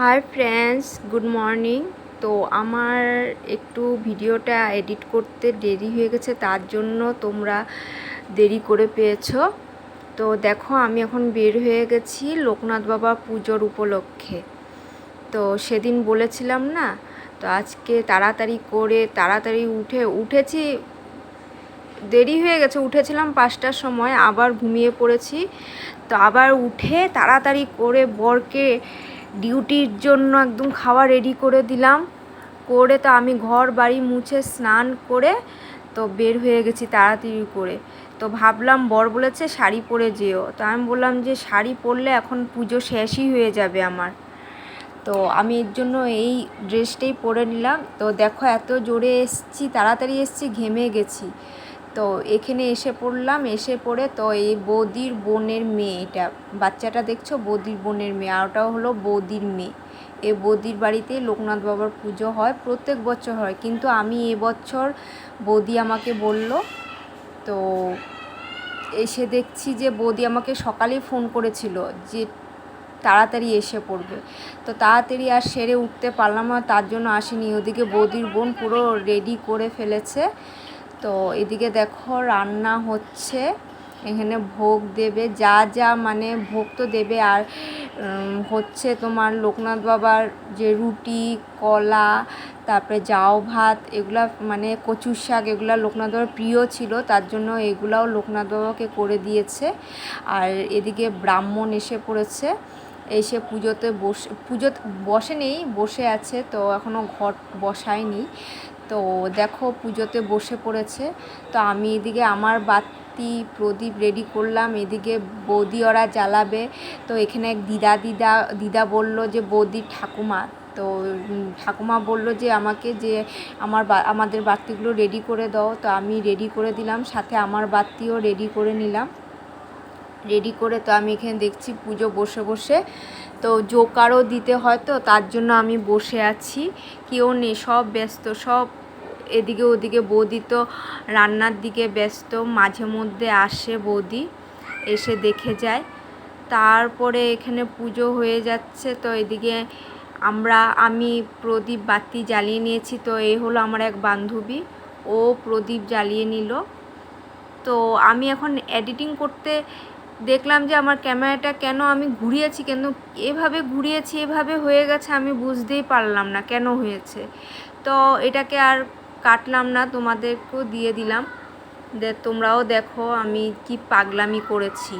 Hi friends good morning তো আমার একটু ভিডিওটা এডিট করতে দেরি হয়ে গেছে, তার জন্য তোমরা দেরি করে পেয়েছ। তো দেখো, আমি এখন বের হয়ে গেছি লোকনাথ বাবা পুজোর উপলক্ষে। তো সেদিন বলেছিলাম না, তো আজকে তাড়াতাড়ি করে তাড়াতাড়ি উঠে, উঠেছি, দেরি হয়ে গেছে, উঠেছিলাম পাঁচটার সময়, আবার ঘুমিয়ে পড়েছি। তো আবার উঠে তাড়াতাড়ি করে বরকে ডিউটির জন্য একদম খাওয়া রেডি করে দিলাম। করে তো আমি ঘর বাড়ি মুছে স্নান করে তো বের হয়ে গেছি তাড়াতাড়ি করে। তো ভাবলাম, বর বলেছে শাড়ি পরে যেও। তো আমি বললাম যে শাড়ি পরলে এখন পুজো শেষই হয়ে যাবে আমার। তো আমি এর জন্য এই ড্রেসটাই পরে নিলাম। তো দেখো এত জোরে এসছি, তাড়াতাড়ি এসছি, ঘেমে গেছি। তো এখানে এসে পড়লাম, এসে পড়ে তো এই বৌদির বোনের মেয়ে, এটা বাচ্চাটা দেখছ? বৌদির বোনের মেয়ে, আর ওটাও হলো বৌদির মেয়ে। এ বৌদির বাড়িতে লোকনাথ বাবার পুজো হয়, প্রত্যেক বছর হয়। কিন্তু আমি এবছর বৌদি আমাকে বলল, তো এসে দেখছি যে বৌদি আমাকে সকালেই ফোন করেছিল যে তাড়াতাড়ি এসে পড়বে। তো তাড়াতাড়ি আর সেরে উঠতে পারলাম না, তার জন্য আসেনি। ওদিকে বৌদির বোন পুরো রেডি করে ফেলেছে। তো এদিকে দেখো রান্না হচ্ছে। এখানে ভোগ দেবে, যা যা মানে ভোগ তো দেবে। আর হচ্ছে তোমার লোকনাথ বাবার যে রুটি, কলা, তারপরে জাও ভাত, এগুলা মানে কচুর শাক, এগুলা লোকনাথ বাবার প্রিয় ছিল। তার জন্য এগুলাও লোকনাথ বাবাকে করে দিয়েছে। আর এদিকে ব্রাহ্মণ এসে পড়েছে। এসে পুজোতে বসে পুজো বসে নেই বসে আছে। তো এখনও ঘট বসায়নি। তো দেখো পুজোতে বসে পড়েছে। তো আমি এদিকে আমার বাতি প্রদীপ রেডি করলাম। এদিকে বৌদি ওরা জ্বালাবে। তো এখানে এক দিদা দিদা দিদা বলল যে বৌদির ঠাকুমা। তো ঠাকুমা বলল যে, আমাকে যে আমার আমাদের বাতিগুলো রেডি করে দাও। তো আমি রেডি করে দিলাম। সাথে আমার বাতিও রেডি করে নিলাম। রেডি করে তো আমি এখানে দেখছি পুজো বসে বসে। তো জোকারও দিতে হয় তো, তার জন্য আমি বসে আছি। কেউ নেই, সব ব্যস্ত, সব এদিকে ওদিকে বৌদি তো রান্নার দিকে ব্যস্ত, মাঝে মধ্যে আসে বৌদি, এসে দেখে যায়। তারপরে এখানে পুজো হয়ে যাচ্ছে, তো এদিকে আমরা, আমি প্রদীপ বাতি জ্বালিয়ে নিয়েছি, তো এই হলো আমার এক বান্ধবী, ও প্রদীপ জ্বালিয়ে নিল। তো আমি এখন এডিটিং করতে দেখলাম যে আমার ক্যামেরাটা কেন আমি ঘুরিয়েছি, কেন এভাবে ঘুরিয়েছি, এভাবে হয়ে গেছে আমি বুঝতেই পারলাম না কেন হয়েছে। তো এটাকে আর কাটলাম না, তোমাদেরকেও দিয়ে দিলাম। তোমরাও দেখো আমি কি পাগলামি করেছি।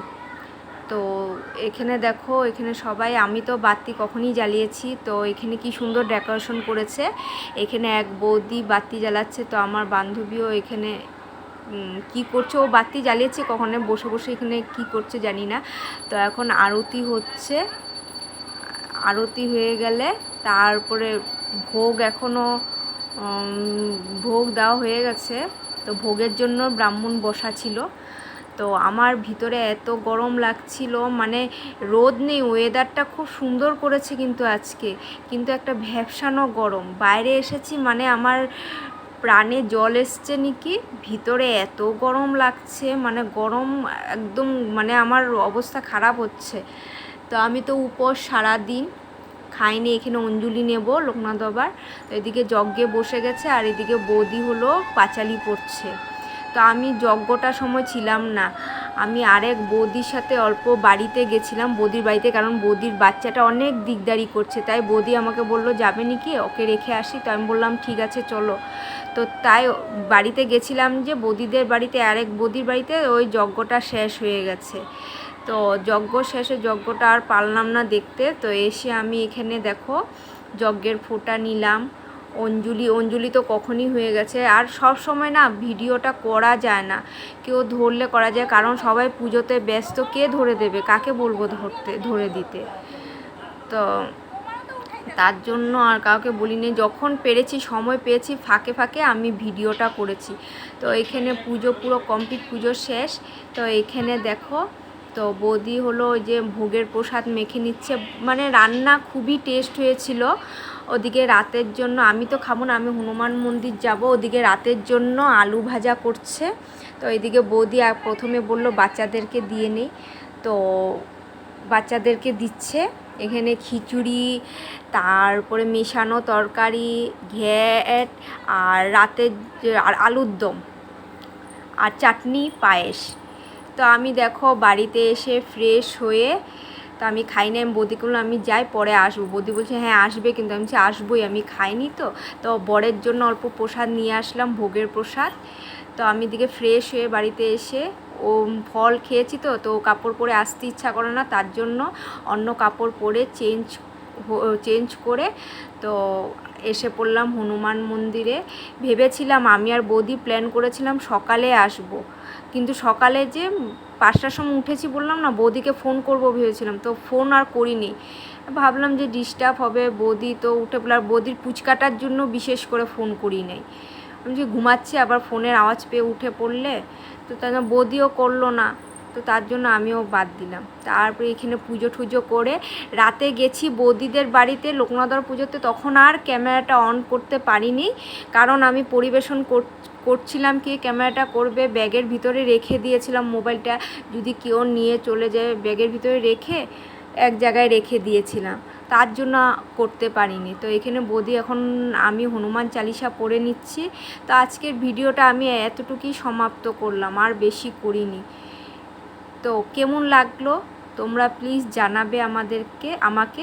তো এখানে দেখো, এখানে সবাই, আমি তো বাতি কখনই জ্বালিয়েছি, তো এখানে কি সুন্দর ডেকোরেশন করেছে। এখানে এক বৌদি বাতি জ্বালাচ্ছে, তো আমার বান্ধবীও এখানে কি করছে? ও বাতি জ্বালিয়েছে, কখনো বসে বসে এখানে কি করছে জানি না। তো এখন আরতি হচ্ছে। আরতি হয়ে গেলে তারপরে ভোগ এখনও ভোগ দেওয়া হয়ে গেছে। তো ভোগের জন্য ব্রাহ্মণ বসা ছিল। তো আমার ভিতরে এত গরম লাগছিল মানে রোদ নেই ওয়েদারটা খুব সুন্দর করেছে কিন্তু আজকে। কিন্তু একটা ভ্যাবসানো গরম। বাইরে এসেছি মানে আমার প্রাণে জল এসছে নাকি, ভিতরে এত গরম লাগছে মানে গরম একদম মানে আমার অবস্থা খারাপ হচ্ছে। তো আমি তো উপর সারাদিন খাইনি, এখানে অঞ্জলি নেব লোকনাথ বাবার। তো এদিকে যজ্ঞে বসে গেছে আর এদিকে বৌদি হলো পাঁচালি পড়ছে। তো আমি যজ্ঞটার সময় ছিলাম না। আমি আরেক বৌদির সাথে অল্প বাড়িতে গেছিলাম, বৌদির বাড়িতে, কারণ বৌদির বাচ্চাটা অনেক দিকদারি করছে। তাই বৌদি আমাকে বলল, যাবে নাকি? ওকে রেখে আসি। তো আমি বললাম, ঠিক আছে, চলো। তো তাই বাড়িতে গেছিলাম যে বৌদিদের বাড়িতে, আরেক বৌদির বাড়িতে, ওই যজ্ঞটা শেষ হয়ে গেছে। তো যজ্ঞ শেষে যজ্ঞটা আর পারলাম না দেখতে। তো এসে আমি এখানে দেখো যজ্ঞের ফোঁটা নিলাম। অঞ্জলি অঞ্জলি তো কখনই হয়ে গেছে। আর সব সময় না ভিডিওটা করা যায় না। কেউ ধরলে করা যায়, কারণ সবাই পুজোতে ব্যস্ত। কে ধরে দেবে? কাকে বলব ধরতে, ধরে দিতে? তো তার জন্য আর কাউকে বলিনি। যখন পেরেছি, সময় পেয়েছি, ফাঁকে ফাঁকে আমি ভিডিওটা করেছি। তো এখানে পুজো পুরো কমপ্লিট, পুজো শেষ। তো এখানে দেখো তো বৌদি হলো ওই যে ভোগের প্রসাদ মেখে নিচ্ছে। মানে রান্না খুবই টেস্ট হয়েছিল। ওদিকে রাতের জন্য আমি তো খাব না, আমি হনুমান মন্দির যাব। ওদিকে রাতের জন্য আলু ভাজা করছে। তো এদিকে বৌদি প্রথমে বলল, বাচ্চাদেরকে দিয়ে নেই। তো বাচ্চাদেরকে দিচ্ছে। এখানে খিচুড়ি, তারপরে মেশানো তরকারি, ঘ্যাট, আর রাতের আর আলুর দম, আর চাটনি পায়েস। তো আমি দেখো বাড়িতে এসে ফ্রেশ হয়ে, তো আমি খাই না আমি বৌদিকে করলাম আমি যাই, পরে আসব। বৌদি বলছে হ্যাঁ আসবে। কিন্তু আমি বলছি, আসবোই, আমি খাইনি তো। তো বরের জন্য অল্প প্রসাদ নিয়ে আসলাম, ভোগের প্রসাদ। তো আমি দিকে ফ্রেশ হয়ে বাড়িতে এসে, ও ফল খেয়েছি তো তো কাপড় পরে আসতে ইচ্ছা করে না, তার জন্য অন্য কাপড় পরে চেঞ্জ চেঞ্জ করে, তো এসে পড়লাম হনুমান মন্দিরে। ভেবেছিলাম আমি আর বৌদি প্ল্যান করেছিলাম সকালে আসব। কিন্তু সকালে যে পাঁচটার সময় উঠেছি বললাম না, বৌদিকে ফোন করব ভেবেছিলাম। তো ফোন আর করিনি। ভাবলাম যে ডিস্টার্ব হবে, বৌদি তো উঠে পড়ল। আর বৌদির পুচকাটার জন্য বিশেষ করে ফোন করি নাই। আমি যে ঘুমাচ্ছি, আবার ফোনের আওয়াজ পেয়ে উঠে পড়লে, তো তাই বৌদিও করল না। তো তার জন্য আমিও বাদ দিলাম। তারপরে এখানে পুজো টুজো করে রাতে গেছি বৌদিদের বাড়িতে লোকনাথর পুজোতে। তখন আর ক্যামেরাটা অন করতে পারিনি। কারণ আমি পরিবেশন কর- করছিলাম কি ক্যামেরাটা করবে, ব্যাগের ভিতরে রেখে দিয়েছিলাম মোবাইলটা। যদি কেউ নিয়ে চলে যায় ব্যাগের ভিতরে রেখে, এক জায়গায় রেখে দিয়েছিলাম। তার জন্য করতে পারিনি। তো এখানে বৌদি এখন, আমি হনুমান চালিসা পড়ে নিচ্ছি। তো আজকের ভিডিওটা আমি এতটুকুই সমাপ্ত করলাম, আর বেশি করিনি। তো কেমন লাগল? তোমরা প্লিজ জানাবে আমাদেরকে আমাকে।